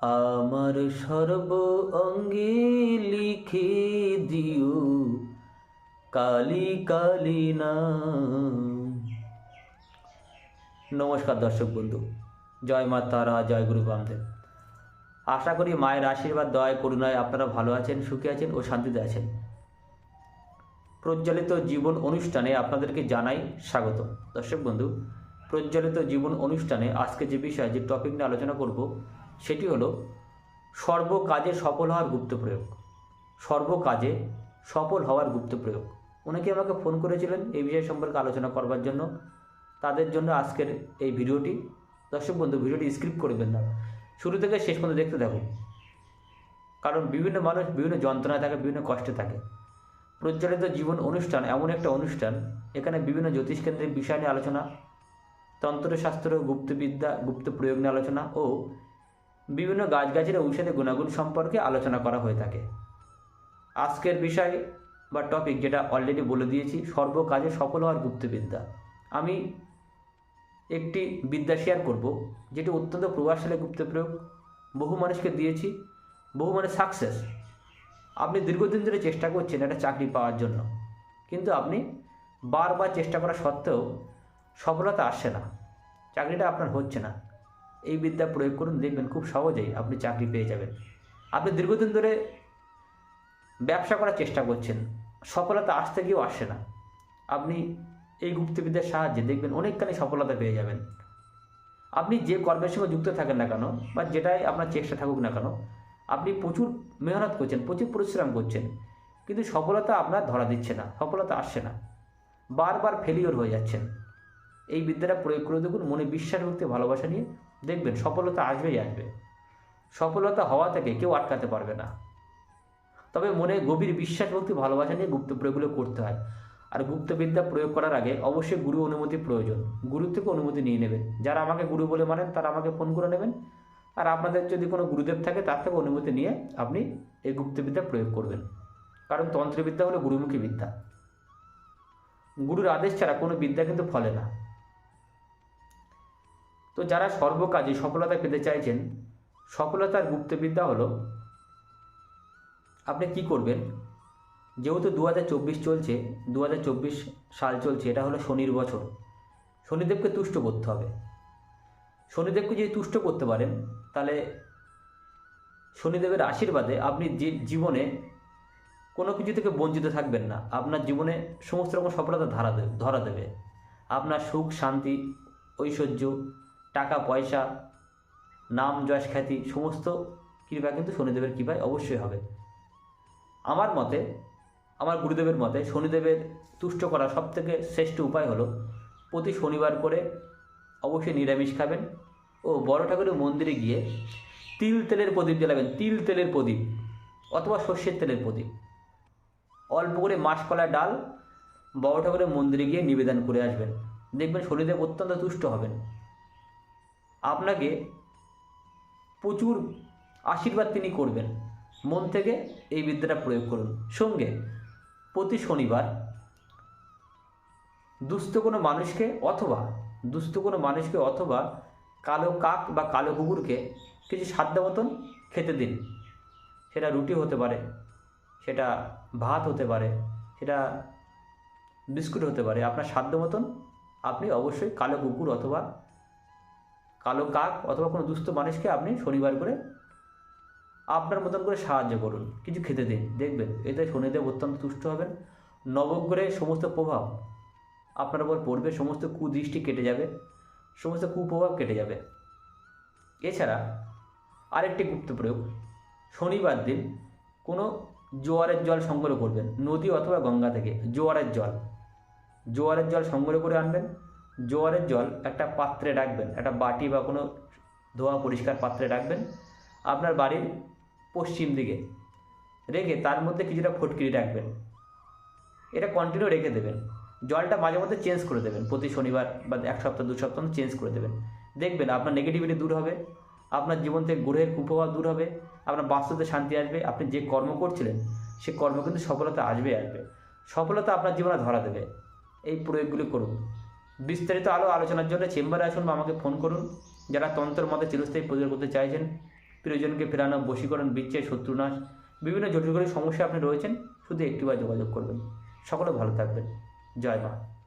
আমার সর্ব অঙ্গে লিখে দিও। কালি কালি নাম। নমস্কার দর্শক বন্ধু, জয় মা তারা, জয় গুরু বামদেব। আশা করি মায়ের আশীর্বাদ, দয়, করুণায় আপনারা ভালো আছেন, সুখে আছেন ও শান্তিতে আছেন। প্রজ্বলিত জীবন অনুষ্ঠানে আপনাদেরকে জানাই স্বাগত। দর্শক বন্ধু, প্রজ্বলিত জীবন অনুষ্ঠানে আজকে যে বিষয়ে, যে টপিক নিয়ে আলোচনা করব সেটি হলো, সর্বকাজে সফল হওয়ার গুপ্ত প্রয়োগ। সর্বকাজে সফল হওয়ার গুপ্ত প্রয়োগ। অনেকে আমাকে ফোন করেছিলেন এই বিষয় সম্পর্কে আলোচনা করবার জন্য। তাদের জন্য আজকের এই ভিডিওটি। দর্শক বন্ধু, ভিডিওটি স্ক্রিপ্ট করবেন না। শুরু থেকে শেষ পর্যন্ত দেখতে থাকুন। কারণ বিভিন্ন মানুষ বিভিন্ন যন্ত্রণায় থাকে, বিভিন্ন কষ্টে থাকে। প্রজ্বলিত জীবন অনুষ্ঠান, এমন একটা অনুষ্ঠান, এখানে বিভিন্ন জ্যোতিষ কেন্দ্রের বিষয় নিয়ে আলোচনা, তন্ত্রশাস্ত্র, গুপ্তবিদ্যা, গুপ্ত প্রয়োগ নিয়ে আলোচনা ও বিভিন্ন গাছগাছের ঔষধের গুণাগুণ সম্পর্কে আলোচনা করা হয়ে থাকে। আজকের বিষয় বা টপিক যেটা অলরেডি বলে দিয়েছি, সর্বকাজে সফল হওয়ার গুপ্তবিদ্যা। আমি একটি বিদ্যা শেয়ার করব, যেটি অত্যন্ত প্রভাবশালী গুপ্ত প্রয়োগ। বহু মানুষকে দিয়েছি, বহু মানুষ সাকসেস আপনি দীর্ঘদিন ধরে চেষ্টা করছেন একটা চাকরি পাওয়ার জন্য, কিন্তু আপনি বারবার চেষ্টা করা সত্ত্বেও সফলতা আসছে না। চাকরিটা আপনার হচ্ছে না। এই বিদ্যা প্রয়োগ করুন, দেখবেন খুব সহজেই আপনি চাকরি পেয়ে যাবেন। আপনি দীর্ঘদিন ধরে ব্যবসা করার চেষ্টা করছেন, সফলতা আসতে গিয়েও আসে না। আপনি এই গুপ্তবিদ্যার সাহায্যে দেখবেন অনেকখানি সফলতা পেয়ে যাবেন। আপনি যে কর্মের সঙ্গে যুক্ত থাকেন না কেন, বা যেটাই আপনার চেষ্টা থাকুক না কেন, আপনি প্রচুর মেহনত করছেন, প্রচুর পরিশ্রম করছেন, কিন্তু সফলতা আপনার ধরা দিচ্ছে না, সফলতা আসছে না। বারবার ফেলিওর হয়ে যাচ্ছেন। এই বিদ্যাটা প্রয়োগ করে দেখুন, মনে বিশ্বাস করতে ভালোবাসা নিয়ে দেখবেন সফলতা আসবেই আসবে। সফলতা হওয়া থেকে কেউ আটকাতে পারবে না। তবে মনে গভীর বিশ্বাস ভক্তি ভালোবাসা নিয়ে গুপ্ত প্রয়োগগুলো করতে হয়। আর গুপ্তবিদ্যা প্রয়োগ করার আগে অবশ্যই গুরু অনুমতি প্রয়োজন। গুরু থেকে অনুমতি নিয়ে নেবেন। যারা আমাকে গুরু বলে মানেন, তারা আমাকে ফোন করে নেবেন। আর আপনাদের যদি কোনো গুরুদেব থাকে, তার থেকে অনুমতি নিয়ে আপনি এই গুপ্তবিদ্যা প্রয়োগ করবেন। কারণ তন্ত্রবিদ্যা হলো গুরুমুখী বিদ্যা। গুরুর আদেশ ছাড়া কোনো বিদ্যা কিন্তু ফলে না। তো যারা সর্বকাজে সফলতা পেতে চাইছেন, সফলতার গুপ্তবিদ্যা হলো, আপনি কি করবেন? যেহেতু দু হাজার চব্বিশ চলছে দু হাজার চব্বিশ সাল চলছে, এটা হলো শনির বছর। শনিদেবকে তুষ্ট করতে হবে। শনিদেবকে যদি তুষ্ট করতে পারেন, তাহলে শনিদেবের আশীর্বাদে আপনি যে জীবনে কোনো কিছু থেকে বঞ্চিত থাকবেন না, আপনার জীবনে সমস্ত রকম সফলতা ধারা ধরা দেবে। আপনার সুখ, শান্তি, ঐশ্বর্য টাকা, পয়সা, নাম, যশ, খ্যাতি, সমস্ত কৃপা কিন্তু শনিদেবের কৃপায় অবশ্যই হবে। আমার মতে, আমার গুরুদেবের মতে শনিদেবের তুষ্ট করা সবথেকে শ্রেষ্ঠ উপায় হলো প্রতি শনিবার করে অবশ্যই নিরামিষ খাবেন ও বড় ঠাকুরের মন্দিরে গিয়ে তিল তেলের প্রদীপ জ্বালাবেন, তিল তেলের প্রদীপ অথবা সর্ষের তেলের প্রদীপ। অল্প করে মাসকলার ডাল বড় ঠাকুরের মন্দিরে গিয়ে নিবেদন করে আসবেন। দেখবেন শনিদেব অত্যন্ত তুষ্ট হবেন। আপনাকে প্রচুর আশীর্বাদ তিনি করবেন। মন থেকে এই বিদ্যাটা প্রয়োগ করুন। সঙ্গে প্রতি শনিবার দুস্থ কোনো মানুষকে অথবা দুস্থ কোনো মানুষকে অথবা কালো কাক বা কালো কুকুরকে কিছু সাধ্য মতন খেতে দিন। সেটা রুটি হতে পারে, সেটা ভাত হতে পারে, সেটা বিস্কুট হতে পারে। আপনার সাধ্য মতন আপনি অবশ্যই কালো কুকুর অথবা কালো কাক অথবা কোনো দুস্থ মানুষকে আপনি শনিবার করে আপনার মতন করে সাহায্য করুন, কিছু খেতে দিন, দেখবেন এতে শনিদেব অত্যন্ত তুষ্ট হবেন। নবগ্রহের সমস্ত প্রভাব আপনার উপর পড়বে, সমস্ত কুদৃষ্টি কেটে যাবে, সমস্ত কুপ্রভাব কেটে যাবে। এছাড়া আরেকটি গুপ্ত প্রয়োগ, শনিবার দিন কোনো জোয়ারের জল সংগ্রহ করবেন, নদী অথবা গঙ্গা থেকে, জোয়ারের জল। জোয়ারের জল সংগ্রহ করে আনবেন জোয়ারের জল একটা পাত্রে রাখবেন, একটা বাটি বা কোনো ধোয়া পরিষ্কার পাত্রে রাখবেন আপনার বাড়ির পশ্চিম দিকে। রেখে তার মধ্যে কিছুটা ফটকিরি রাখবেন। এটা কন্টিনিউ রেখে দেবেন। জলটা মাঝে মধ্যে চেঞ্জ করে দেবেন। প্রতি শনিবার বা এক সপ্তাহ, দু সপ্তাহ চেঞ্জ করে দেবেন। দেখবেন আপনার নেগেটিভিটি দূর হবে, আপনার জীবন থেকে গ্রহের কুপ্রভাব দূর হবে, আপনার বাস্তুতে শান্তি আসবে, আপনি যে কর্ম করছিলেন, সে কর্ম কিন্তু সফলতা আসবে আসবে। সফলতা আপনার জীবনে ধরা দেবে। এই প্রয়োগগুলি করুন। বিস্তারিত আলো আলোচনার জন্য চেম্বারে আসুন বা আমাকে ফোন করুন। যারা তন্ত্র মতে চিরস্থায়ী প্রচার করতে চাইছেন, প্রিয়জনকে ফেরানো, বশীকরণ, বিচ্ছেদ, শত্রুনাশ, বিভিন্ন জটিল সমস্যা আপনি রয়েছেন, শুধু একটিবার যোগাযোগ করবেন। সকলে ভালো থাকবেন। জয় মা।